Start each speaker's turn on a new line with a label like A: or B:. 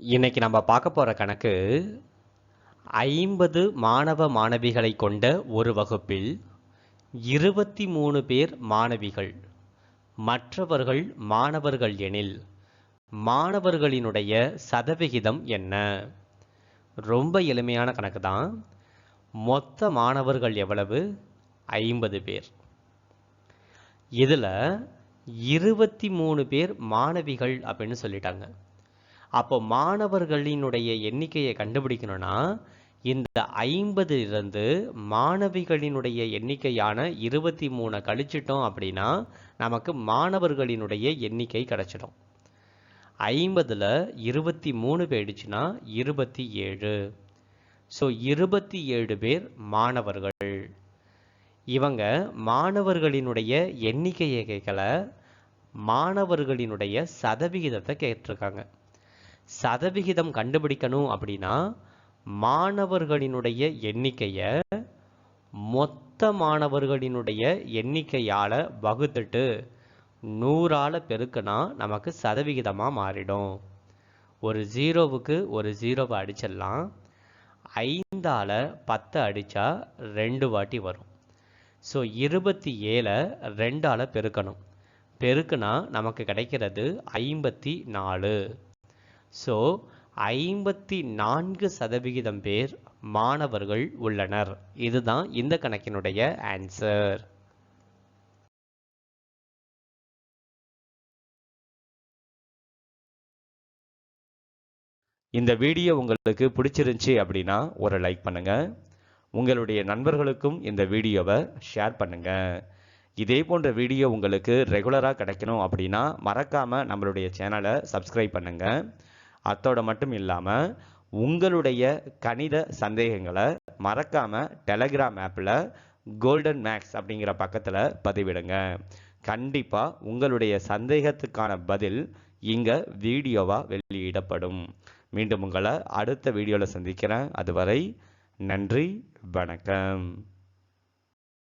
A: இன்னைக்கு நம்ம பார்க்க போகிற கணக்கு ஐம்பது மாணவ மாணவிகளை கொண்ட ஒரு வகுப்பில் இருபத்தி மூணு பேர் மாணவிகள். மற்றவர்கள் மாணவர்கள் எனில் மாணவர்களினுடைய சதவிகிதம் என்ன? ரொம்ப எளிமையான கணக்கு தான். மொத்த மாணவர்கள் எவ்வளவு? ஐம்பது பேர். இதில் இருபத்தி மூணு பேர் மாணவிகள் அப்படின்னு சொல்லிட்டாங்க. அப்போ மாணவர்களினுடைய எண்ணிக்கையை கண்டுபிடிக்கணும்னா இந்த ஐம்பது இருந்து மாணவிகளினுடைய எண்ணிக்கையான இருபத்தி மூணை கழிச்சிட்டோம் அப்படின்னா நமக்கு மாணவர்களினுடைய எண்ணிக்கை கிடைச்சிடும். ஐம்பதில் இருபத்தி மூணு போயிடுச்சுன்னா இருபத்தி ஏழு. ஸோ இருபத்தி ஏழு பேர் மாணவர்கள். இவங்க மாணவர்களினுடைய எண்ணிக்கையை கேட்கல மாணவர்களினுடைய சதவிகிதத்தை கேட்டிருக்காங்க. சதவிகிதம் கண்டுபிடிக்கணும் அப்படின்னா மாணவர்களினுடைய எண்ணிக்கையை மொத்த மாணவர்களினுடைய எண்ணிக்கையால் வகுத்துட்டு நூறால் பெருக்கினா நமக்கு சதவிகிதமாக மாறிடும். ஒரு ஜீரோவுக்கு ஒரு ஜீரோவை அடிச்சிடலாம். ஐந்தால் பத்தை அடித்தா ரெண்டு வாட்டி வரும். ஸோ இருபத்தி ஏழை ரெண்டால் பெருக்கணும். பெருக்குனா நமக்கு கிடைக்கிறது ஐம்பத்தி நாலு. ஸோ ஐம்பத்தி நான்கு சதவிகிதம் பேர் மாணவர்கள் உள்ளனர். இதுதான் இந்த கணக்கினுடைய ஆன்சர் இந்த வீடியோ உங்களுக்கு பிடிச்சிருந்துச்சி அப்படின்னா ஒரு லைக் பண்ணுங்க. உங்களுடைய நண்பர்களுக்கும் இந்த வீடியோவை ஷேர் பண்ணுங்க. இதே போன்ற வீடியோ உங்களுக்கு ரெகுலராக கிடைக்கணும் அப்படின்னா மறக்காம நம்மளுடைய சேனலை சப்ஸ்கிரைப் பண்ணுங்க. அத்தோட மட்டும் இல்லாமல் உங்களுடைய கணித சந்தேகங்களை மறக்காமல் டெலகிராம் ஆப்பில் கோல்டன் மேக்ஸ் அப்படிங்கிற பக்கத்தில் பதிவிடுங்க. கண்டிப்பாக உங்களுடைய சந்தேகத்துக்கான பதில் இங்கே வீடியோவாக வெளியிடப்படும். மீண்டும் உங்களை அடுத்த வீடியோவில் சந்திக்கிறேன். அதுவரை நன்றி வணக்கம்.